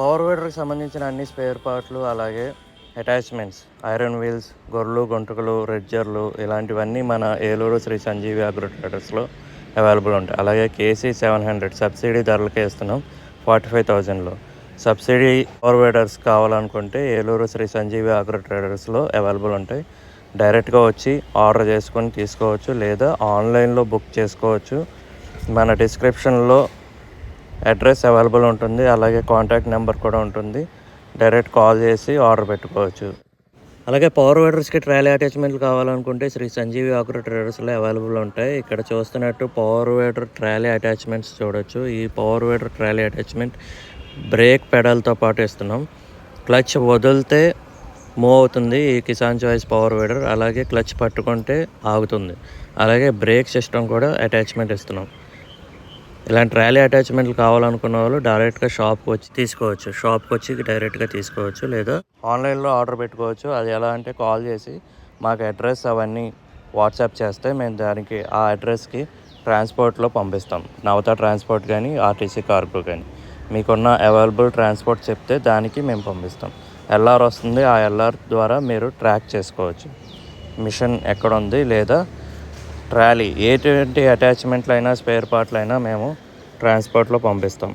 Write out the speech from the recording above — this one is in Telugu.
పవర్ వేడర్కి సంబంధించిన అన్ని స్పేర్ పార్ట్లు అలాగే అటాచ్మెంట్స్ ఐరన్ వీల్స్ గొర్రెలు గొంటుకలు రెడ్జర్లు ఇలాంటివన్నీ మన ఏలూరు శ్రీ సంజీవి అగ్రో ట్రేడర్స్లో అవైలబుల్ ఉంటాయి. అలాగే కేసీ సెవెన్ హండ్రెడ్ సబ్సిడీ ధరలకే ఇస్తున్నాం ఫార్టీ ఫైవ్ థౌజండ్లో. సబ్సిడీ పవర్ కావాలనుకుంటే ఏలూరు శ్రీ సంజీవి అగ్రో ట్రేడర్స్లో అవైలబుల్ ఉంటాయి. డైరెక్ట్గా వచ్చి ఆర్డర్ చేసుకొని తీసుకోవచ్చు లేదా ఆన్లైన్లో బుక్ చేసుకోవచ్చు. మన డిస్క్రిప్షన్లో అడ్రస్ అవైలబుల్ ఉంటుంది. అలాగే కాంటాక్ట్ నెంబర్ కూడా ఉంటుంది. డైరెక్ట్ కాల్ చేసి ఆర్డర్ పెట్టుకోవచ్చు. అలాగే పవర్ వేడర్స్కి ట్రయల్ అటాచ్మెంట్లు కావాలనుకుంటే శ్రీ సంజీవి ఆకుర ట్రేడర్స్లో అవైలబుల్ ఉంటాయి. ఇక్కడ చూస్తున్నట్టు పవర్ వేడర్ ట్రయల్ అటాచ్మెంట్స్ చూడొచ్చు. ఈ power weeder trial attachment brake పెడల్తో పాటు ఇస్తున్నాం. క్లచ్ వదిలితే మూవ్ అవుతుంది ఈ కిసాన్ చాయిస్ పవర్ వేడర్. అలాగే క్లచ్ పట్టుకుంటే ఆగుతుంది. అలాగే బ్రేక్ సిస్టమ్ కూడా అటాచ్మెంట్ ఇస్తున్నాం. ఇలాంటి ర్యాలీ అటాచ్మెంట్లు కావాలనుకున్న వాళ్ళు డైరెక్ట్గా షాప్కి వచ్చి తీసుకోవచ్చు. షాప్కి వచ్చి డైరెక్ట్గా తీసుకోవచ్చు. లేదా ఆన్లైన్లో ఆర్డర్ పెట్టుకోవచ్చు. అది ఎలా అంటే కాల్ చేసి మాకు అడ్రస్ అవన్నీ వాట్సాప్ చేస్తే మేము దానికి ఆ అడ్రస్కి ట్రాన్స్పోర్ట్లో పంపిస్తాం. నవత ట్రాన్స్పోర్ట్ కానీ ఆర్టీసీ కార్గో కానీ. మీకున్న అవైలబుల్ ట్రాన్స్పోర్ట్ చెప్తే దానికి మేము పంపిస్తాం. ఎల్ఆర్ వస్తుంది. ఆ ఎల్ఆర్ ద్వారా మీరు ట్రాక్ చేసుకోవచ్చు. మిషన్ ఎక్కడ ఉంది లేదా ట్రాలీ. ఎటువంటి అటాచ్మెంట్లు అయినా స్పేర్ పార్ట్లు అయినా మేము ట్రాన్స్పోర్ట్లో పంపిస్తాం.